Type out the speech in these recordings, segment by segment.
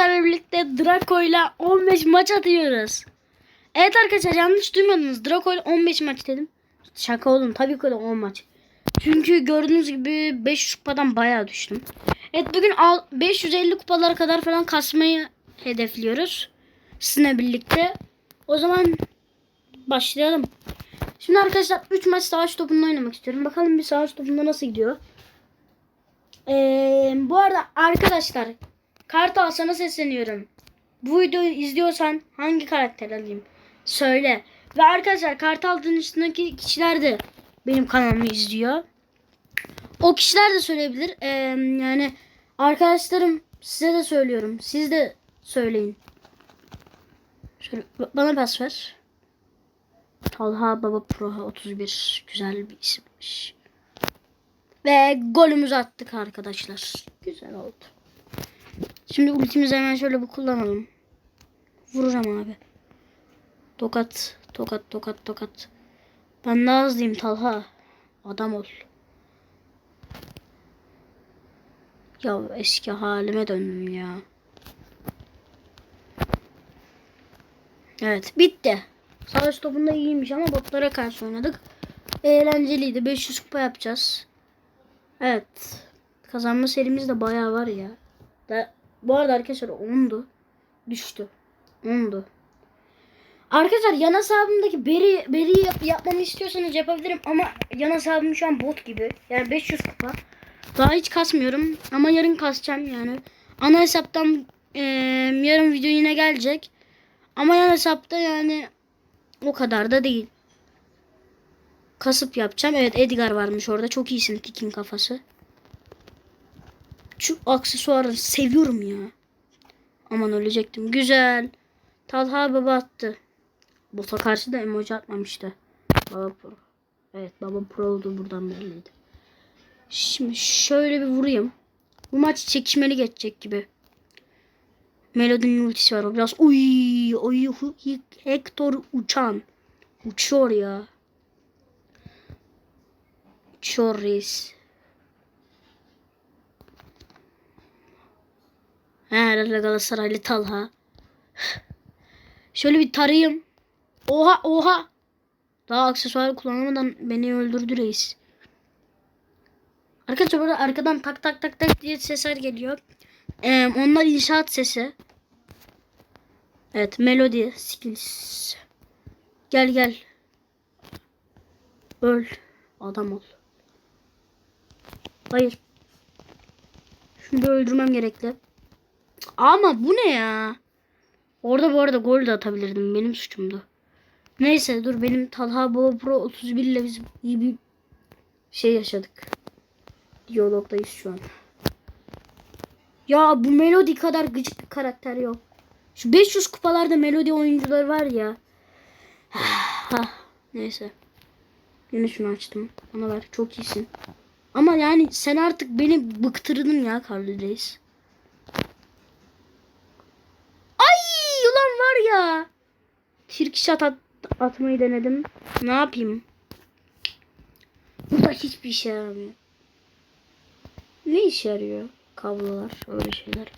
sizlerle birlikte Draco ile 15 maç atıyoruz. Evet arkadaşlar yanlış duymadınız. Draco ile 15 maç dedim. Şaka oğlum tabii ki de 10 maç. Çünkü gördüğünüz gibi 500 kupadan bayağı düştüm. Evet bugün al- 550 kupalara kadar falan kasmayı hedefliyoruz. Sizinle birlikte. O zaman başlayalım. Şimdi arkadaşlar 3 maç savaş topunda oynamak istiyorum. Bakalım bir savaş topunda nasıl gidiyor. Ee, bu arada arkadaşlar Kartal sana sesleniyorum. Bu videoyu izliyorsan hangi karakter alayım? Söyle. Ve arkadaşlar Kartal dışındaki kişiler de benim kanalımı izliyor. O kişiler de söyleyebilir. Ee, yani arkadaşlarım size de söylüyorum. Siz de söyleyin. Şöyle ba- bana pas ver. Talha Baba Pro 31 güzel bir isimmiş. Ve golümüzü attık arkadaşlar. Güzel oldu. Şimdi ultimizi hemen şöyle bir kullanalım. Vuracağım abi. Tokat, tokat, tokat, tokat. Ben daha hızlıyım Talha. Adam ol. Ya eski halime döndüm ya. Evet bitti. Savaş topunda iyiymiş ama botlara karşı oynadık. Eğlenceliydi. 500 kupa yapacağız. Evet. Kazanma serimiz de bayağı var ya. Da, bu arada arkadaşlar 10'du. Düştü. 10'du. Arkadaşlar yan hesabımdaki beri, beri yap, yapmamı istiyorsanız yapabilirim ama yan hesabım şu an bot gibi. Yani 500 kupa. Daha hiç kasmıyorum ama yarın kasacağım yani. Ana hesaptan eee, yarın video yine gelecek. Ama yan hesapta yani o kadar da değil. Kasıp yapacağım. Evet Edgar varmış orada. Çok iyisin Tikin kafası. Şu aksesuarı seviyorum ya. Aman ölecektim. Güzel. Talha baba attı. Bota karşı da emoji atmamıştı. Baba pro. Evet baba pro'du buradan belliydi. Şimdi şöyle bir vurayım. Bu maç çekişmeli geçecek gibi. Melody'nin ultisi var. O biraz uy uy Hector uçan. Uçuyor ya. Uçuyor reis. He herhalde Galatasaraylı Talha. Şöyle bir tarayayım. Oha oha. Daha aksesuar kullanamadan beni öldürdü reis. Arkadaşlar burada arkadan tak tak tak tak diye sesler geliyor. Ee, onlar inşaat sesi. Evet melodi skills. Gel gel. Öl. Adam ol. Hayır. Bir öldürmem gerekli. Ama bu ne ya? Orada bu arada gol de atabilirdim. Benim suçumdu. Neyse dur benim Talha Baba Pro 31 ile biz iyi bir şey yaşadık. Diyalogdayız şu an. Ya bu Melody kadar gıcık bir karakter yok. Şu 500 kupalarda Melody oyuncuları var ya. Hah, Neyse. Yine şunu açtım. Bana ver. Çok iyisin. Ama yani sen artık beni bıktırdın ya Carly Reis. Ay ulan var ya. Trick shot at atmayı denedim. Ne yapayım? Bu da hiçbir işe yaramıyor. Ne işe yarıyor? Kablolar öyle şeyler.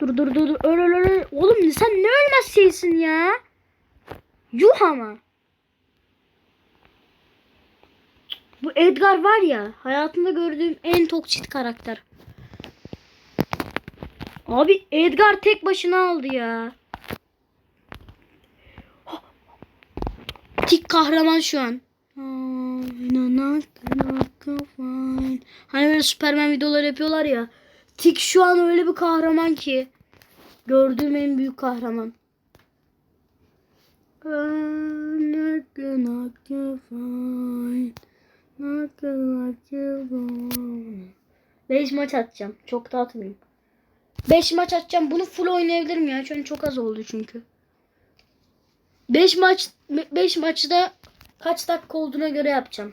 Dur dur dur dur. Öl öl öl. Oğlum sen ne ölmez şeysin ya. Yuh ama. Bu Edgar var ya hayatımda gördüğüm en toksik karakter. Abi Edgar tek başına aldı ya. Tik kahraman şu an. Hani böyle Superman videoları yapıyorlar ya. Tik şu an öyle bir kahraman ki. Gördüğüm en büyük kahraman. Beş maç atacağım. Çok da atmayayım. 5 maç atacağım. Bunu full oynayabilirim ya. An çok az oldu çünkü. 5 maç 5 maçta kaç dakika olduğuna göre yapacağım.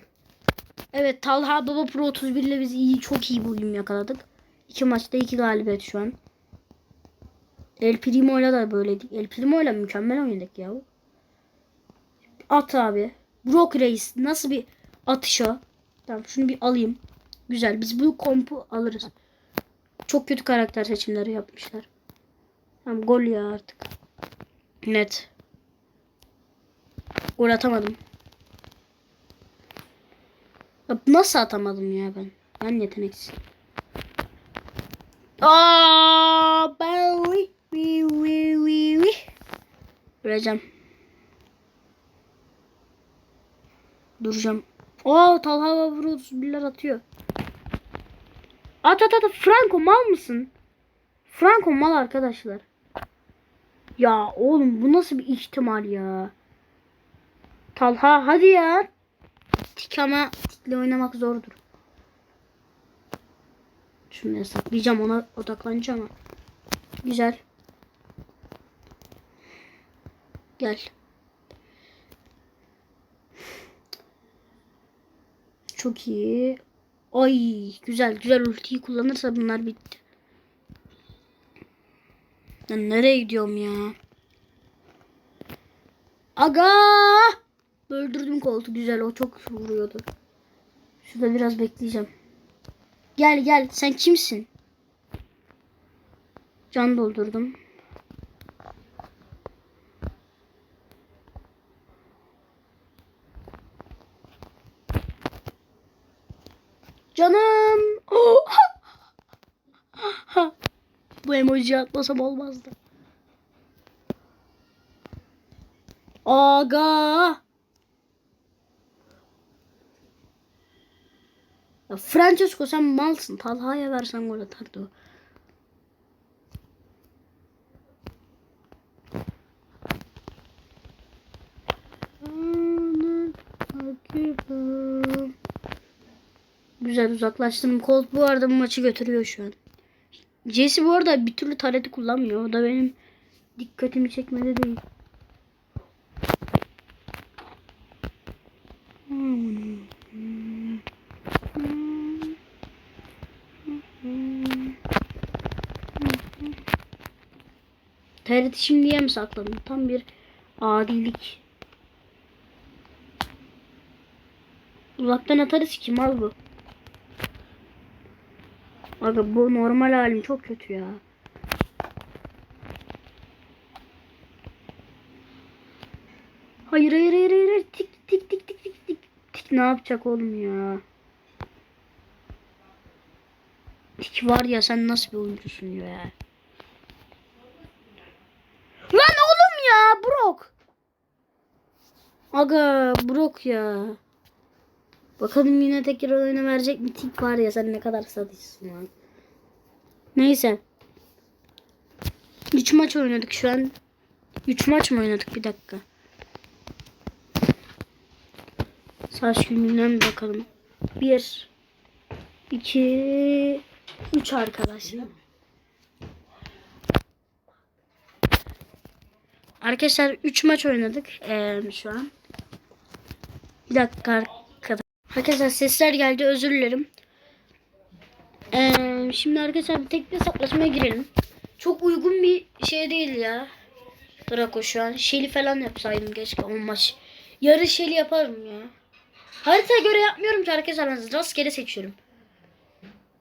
Evet Talha Baba Pro 31 ile biz iyi çok iyi uyum yakaladık. 2 maçta 2 galibiyet şu an. El Primo ile de böyleydik. El Primo ile mükemmel oynadık ya. At abi. Brock Reis nasıl bir atış o? Tamam şunu bir alayım. Güzel biz bu kompu alırız. Çok kötü karakter seçimleri yapmışlar. Tamam gol ya artık. Net. Gol atamadım. Nasıl atamadım ya ben? Ben yeteneksiz. Aa, ben wi wi wi wi wi. Öleceğim. Duracağım. Aa Talha vuruyor. Biller atıyor. At at at. Franco mal mısın? Franco mal arkadaşlar. Ya oğlum bu nasıl bir ihtimal ya? Talha hadi ya. Tik ama tikle oynamak zordur. Şunu hesaplayacağım ona odaklanacağım ama. Güzel. Gel. Çok iyi. Ay güzel güzel ultiyi kullanırsa bunlar bitti. Ben nereye gidiyorum ya? Aga! Öldürdüm koltuğu güzel o çok vuruyordu. Şurada biraz bekleyeceğim. Gel gel sen kimsin? Can doldurdum. Canım. Bu emoji atmasam olmazdı. Aga. Ya Francesco sen malsın. Talha'ya versen gol atardı o. Güzel uzaklaştım. Colt bu arada bu maçı götürüyor şu an. Jesse bu arada bir türlü tareti kullanmıyor. O da benim dikkatimi çekmedi değil. TRT şimdiye mi sakladım? Tam bir adilik. Uzaktan atarız ki mal bu. Aga bu normal halim çok kötü ya. Hayır hayır hayır hayır. Tik tik tik tik tik tik. Tik ne yapacak oğlum ya? Tik var ya sen nasıl bir oyuncusun ya? Lan oğlum ya Brock. Aga Brock ya. Bakalım yine tekrar oyuna verecek mi? Tik var ya sen ne kadar sadistsin lan. Neyse. 3 maç oynadık şu an. 3 maç mı oynadık bir dakika. Saç gününden bakalım. 1 2 3 arkadaşlar. Arkadaşlar 3 maç oynadık ee, şu an. Bir dakika arkadaşlar. Sesler geldi özür dilerim. Ee, şimdi arkadaşlar bir tekli hesaplaşmaya girelim. Çok uygun bir şey değil ya. Draco şu an. Şeli falan yapsaydım keşke o maç. Yarı şeli yaparım ya. Harita göre yapmıyorum ki arkadaşlar ben rastgele seçiyorum.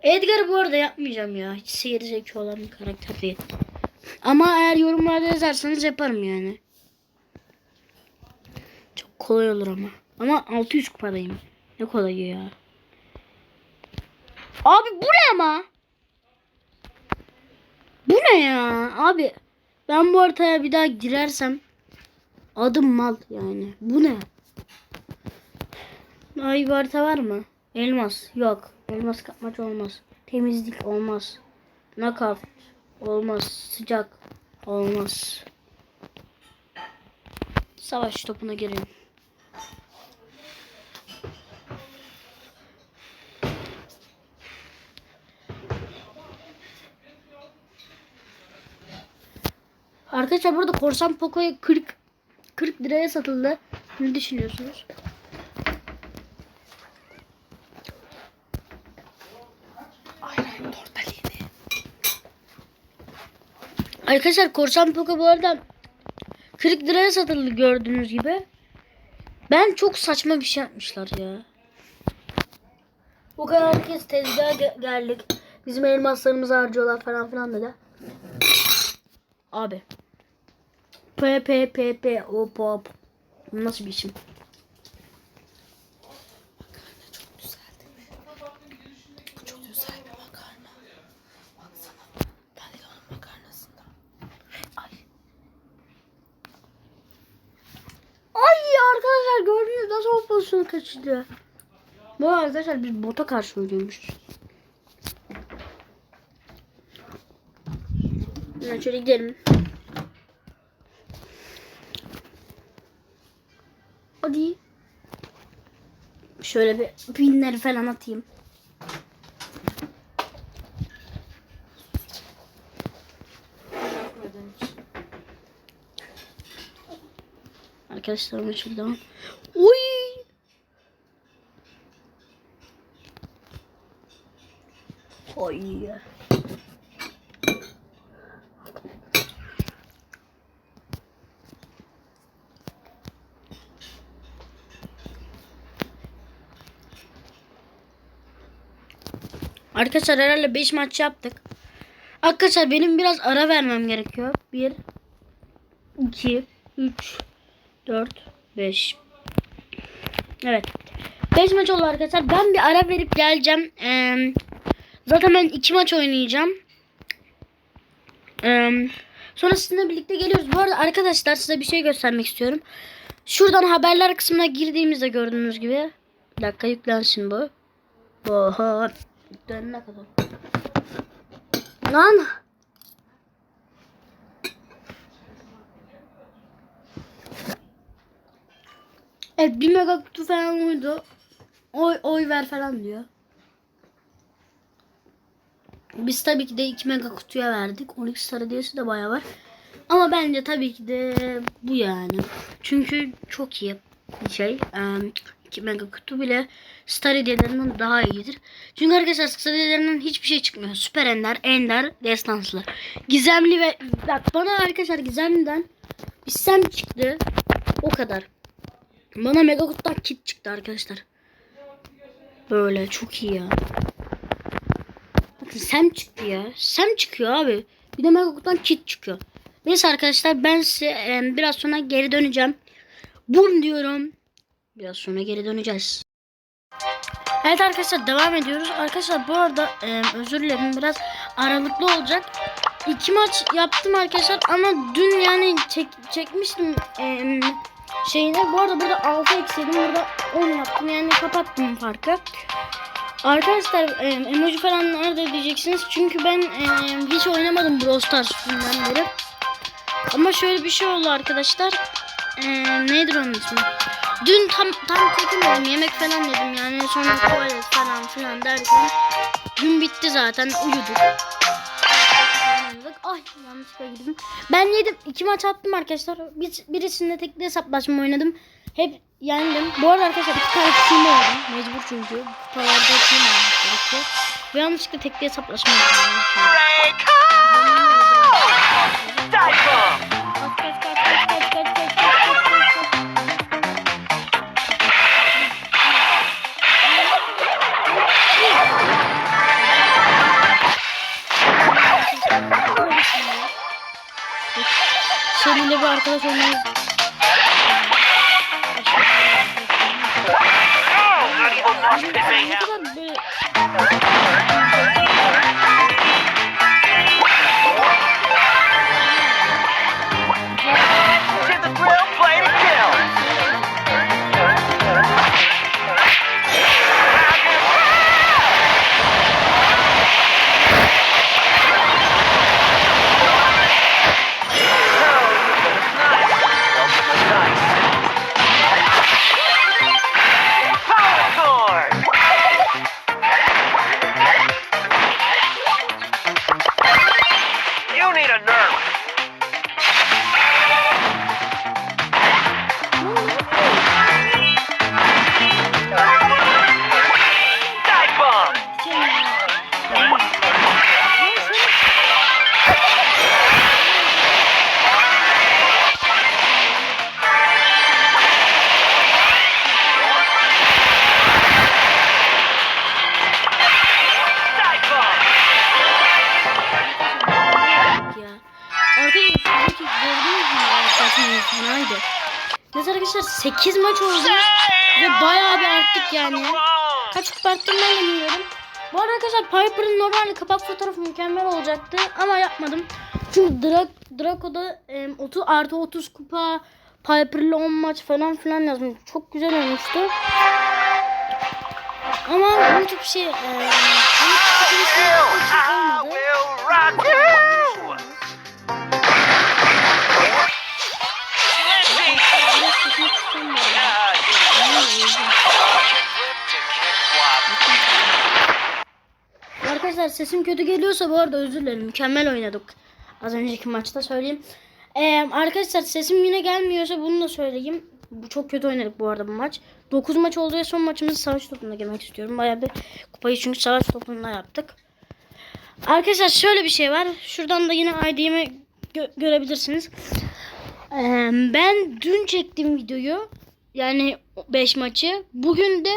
Edgar bu arada yapmayacağım ya. Hiç seyir zevki olan bir karakter değil. Ama eğer yorumlarda yazarsanız yaparım yani. Çok kolay olur ama. Ama 600 kupadayım. Ne kolayı ya. Abi bu ne ama? Bu ne ya? Abi ben bu ortaya bir daha girersem adım mal yani. Bu ne? Ay bir harita var mı? Elmas. Yok. Elmas kapmaç olmaz. Temizlik olmaz. Knockout olmaz. Sıcak olmaz. Savaş topuna girelim. Arkadaşlar burada korsan Poco'ya 40 40 liraya satıldı. Ne düşünüyorsunuz? Arkadaşlar korsan Poco bu arada 40 liraya satıldı gördüğünüz gibi. Ben çok saçma bir şey yapmışlar ya. Bu kadar herkes tezgaha ge- geldik. Bizim elmaslarımızı harcıyorlar falan filan dedi. Abi. P P P P O pop. Nasıl bir isim? arkadaşlar gördünüz nasıl o kaçırdı. Bu arkadaşlar biz bota karşı oynuyormuşuz. Ben şöyle gidelim. Hadi. Şöyle bir pinleri falan atayım. Arkadaşlarım şuradan. Oy! Oy. Arkadaşlar herhalde 5 maç yaptık. Arkadaşlar benim biraz ara vermem gerekiyor. 1 2 3 4 5 Evet. 5 maç oldu arkadaşlar. Ben bir ara verip geleceğim. Ee, zaten ben 2 maç oynayacağım. Ee, sonra sizinle birlikte geliyoruz. Bu arada arkadaşlar size bir şey göstermek istiyorum. Şuradan haberler kısmına girdiğimizde gördüğünüz gibi. Bir dakika yüklensin bu. Oha. Dönene kadar. Lan. Evet bir mega kutu falan uydu. Oy, oy ver falan diyor. Biz tabii ki de 2 mega kutuya verdik. 12 star hediyesi de bayağı var. Ama bence tabii ki de bu yani. Çünkü çok iyi bir şey. 2 mega kutu bile star hediyelerinden daha iyidir. Çünkü arkadaşlar star hediyelerinden hiçbir şey çıkmıyor. Süper ender, ender, destanslı. Gizemli ve bak bana arkadaşlar gizemliden bir sem çıktı. O kadar. Bana mega kutudan kit çıktı arkadaşlar. Böyle çok iyi ya. Bakın Sam çıktı ya. Sam çıkıyor abi. Bir de mega kutudan kit çıkıyor. Neyse arkadaşlar ben size e, biraz sonra geri döneceğim. Bum diyorum. Biraz sonra geri döneceğiz. Evet arkadaşlar devam ediyoruz. Arkadaşlar bu arada e, özür dilerim biraz aralıklı olacak. İki maç yaptım arkadaşlar ama dün yani çek, çekmiştim e, şeyini. Bu arada burada 6 eksildim. Burada 10 yaptım. Yani kapattım farkı. Arkadaşlar e, emoji falan nerede diyeceksiniz. Çünkü ben e, hiç oynamadım Brawl Stars üstünden beri. Ama şöyle bir şey oldu arkadaşlar. E, nedir onun ismi? Dün tam tam çekemedim. Yemek falan yedim yani. Sonra tuvalet falan filan derken gün bitti zaten. Uyuduk. Ay yanlışlıkla girdim. Ben yedim. iki maç attım arkadaşlar. Bir, birisinde tekli hesaplaşma oynadım. Hep yendim. Bu arada arkadaşlar iki tane team oynadım. Mecbur çünkü. Kupalarda team oynamak gerekiyor. Ve yanlışlıkla tekli hesaplaşma oynadım. böyle bir arkadaş olmalıyız. Arkadaşlar Piper'ın normalde kapak fotoğrafı mükemmel olacaktı ama yapmadım. Çünkü Drak Draco'da em, 30 artı 30 kupa Piper'la 10 maç falan filan yazmış. Çok güzel olmuştu. Ama çok şey e, bir şey olmadı. Arkadaşlar sesim kötü geliyorsa bu arada özür dilerim. Mükemmel oynadık. Az önceki maçta söyleyeyim. Ee, arkadaşlar sesim yine gelmiyorsa bunu da söyleyeyim. Bu çok kötü oynadık bu arada bu maç. 9 maç oldu ve son maçımızı savaş topunda girmek istiyorum. Bayağı bir kupayı çünkü savaş topunda yaptık. Arkadaşlar şöyle bir şey var. Şuradan da yine ID'mi gö- görebilirsiniz. Ee, ben dün çektiğim videoyu yani 5 maçı. Bugün de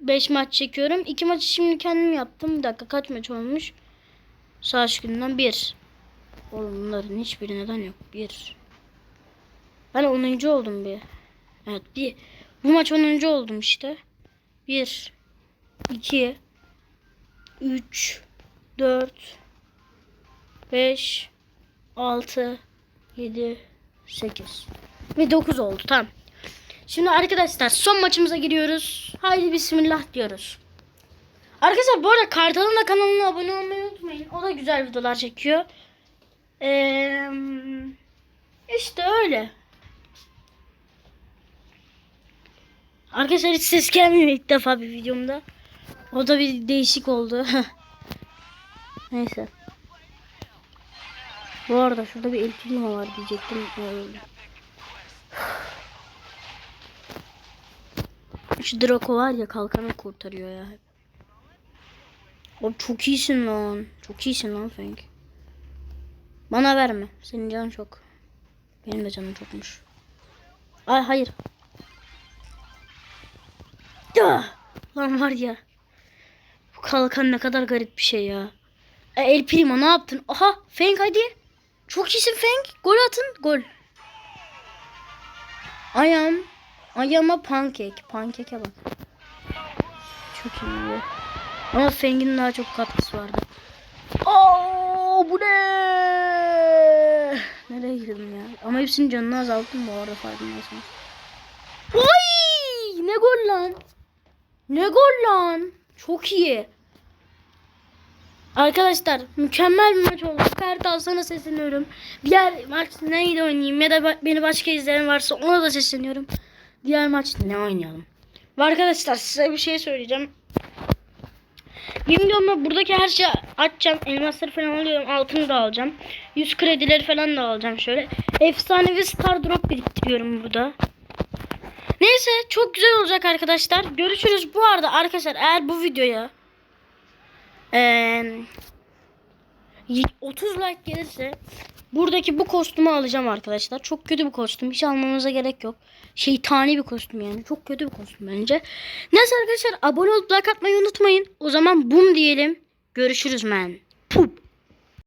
5 maç çekiyorum. 2 maçı şimdi kendim yaptım. Bir dakika kaç maç olmuş? Savaş gününden 1. Oğlum bunların hiçbiri neden yok? 1. Ben 10. oldum bir. Evet bir. Bu maç 10. oldum işte. 1 2 3 4 5 6 7 8 ve 9 oldu tamam. Şimdi arkadaşlar son maçımıza giriyoruz. Haydi bismillah diyoruz. Arkadaşlar bu arada Kartal'ın da kanalına abone olmayı unutmayın. O da güzel videolar çekiyor. Ee, işte öyle. Arkadaşlar hiç ses gelmiyor ilk defa bir videomda. O da bir değişik oldu. Neyse. Bu arada şurada bir el klima var diyecektim. Öyle. Şu Draco var ya kalkanı kurtarıyor ya. O çok iyisin lan. Çok iyisin lan Frank. Bana verme. Senin canın çok. Benim de canım çokmuş. Ay hayır. Ya! Lan var ya. Bu kalkan ne kadar garip bir şey ya. E, El Primo ne yaptın? Aha Frank hadi. Çok iyisin Frank. Gol atın. Gol. Ayağım. Ayağıma pankek. Pankeke bak. Çok iyi. Ama Feng'in daha çok katkısı vardı. Oo bu ne? Nereye girdim ya? Ama hepsinin canını azalttım bu arada farkındaysanız. Oy! Ne gol lan? Ne gol lan? Çok iyi. Arkadaşlar mükemmel bir maç oldu. Kartal sana sesleniyorum. Diğer maç neydi oynayayım ya da beni başka izleyen varsa ona da sesleniyorum. Diğer maç ne oynayalım? Arkadaşlar size bir şey söyleyeceğim. Yemin ben buradaki her şeyi açacağım. Elmasları falan alıyorum. Altını da alacağım. Yüz kredileri falan da alacağım şöyle. Efsanevi Star Drop biriktiriyorum burada. Neyse çok güzel olacak arkadaşlar. Görüşürüz. Bu arada arkadaşlar eğer bu videoya eee 30 like gelirse buradaki bu kostümü alacağım arkadaşlar. Çok kötü bir kostüm. Hiç almanıza gerek yok. Şeytani bir kostüm yani. Çok kötü bir kostüm bence. Neyse arkadaşlar abone olup like atmayı unutmayın. O zaman bum diyelim. Görüşürüz men.